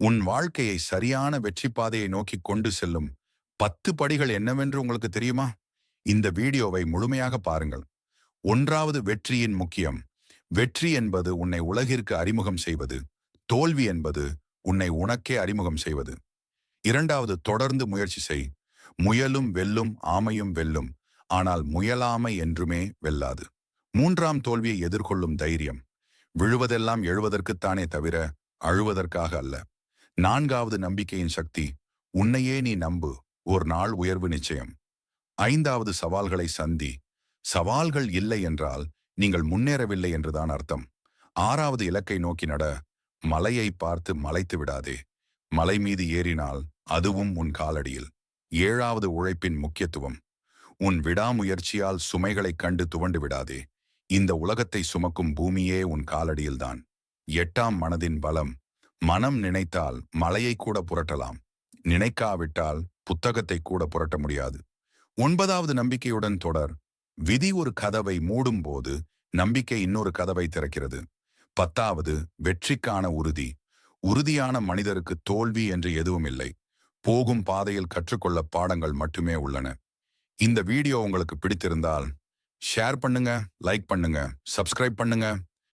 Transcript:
உன் வாழ்க்கையை சரியான வெற்றி பாதையை நோக்கி கொண்டு செல்லும் பத்து படிகள் என்னவென்று உங்களுக்கு தெரியுமா? இந்த வீடியோவை முழுமையாக பாருங்கள். ஒன்றாவது வெற்றியின் முக்கியம். வெற்றி என்பது உன்னை உலகிற்கு அறிமுகம் செய்வது. தோல்வி என்பது உன்னை உனக்கே அறிமுகம் செய்வது. இரண்டாவது தொடர்ந்து முயற்சி செய். முயலும் வெல்லும் ஆமையும் வெல்லும். ஆனால் முயலாமை என்றுமே வெல்லாது. மூன்றாம் தோல்வியை எதிர்கொள்ளும் தைரியம். விழுவதெல்லாம் எழுவதற்குத்தானே தவிர அழுவதற்காக அல்ல. நான்காவது நம்பிக்கையின் சக்தி உன்னையே நீ நம்பு ஒரு நாள் உயர்வு நிச்சயம். ஐந்தாவது சவால்களை சந்தி சவால்கள் இல்லை என்றால் நீங்கள் முன்னேறவில்லை என்றுதான் அர்த்தம். ஆறாவது இலக்கை நோக்கி நட மலையை பார்த்து மலைத்து விடாதே. மலை மீது ஏறினால் அதுவும் உன் காலடியில். ஏழாவது உழைப்பின் முக்கியத்துவம் உன் விடாமுயற்சியால் சுமைகளைக் கண்டு துவண்டு விடாதே. இந்த உலகத்தை சுமக்கும் பூமியே உன் காலடியில்தான். எட்டாம் மனதின் பலம் மனம் நினைத்தால் மலையை கூட புரட்டலாம். நினைக்காவிட்டால் புத்தகத்தை கூட புரட்ட முடியாது. ஒன்பதாவது நம்பிக்கையுடன் தொடர். விதி ஒரு கதவை மூடும்போது நம்பிக்கை இன்னொரு கதவை திறக்கிறது. பத்தாவது வெற்றிக்கான உறுதி. உறுதியான மனிதருக்கு தோல்வி என்று எதுவும் இல்லை. போகும் பாதையில் கற்றுக்கொள்ள பாடங்கள் மட்டுமே உள்ளன. இந்த வீடியோ உங்களுக்கு பிடித்திருந்தால் ஷேர் பண்ணுங்க லைக் பண்ணுங்க சப்ஸ்கிரைப் பண்ணுங்க.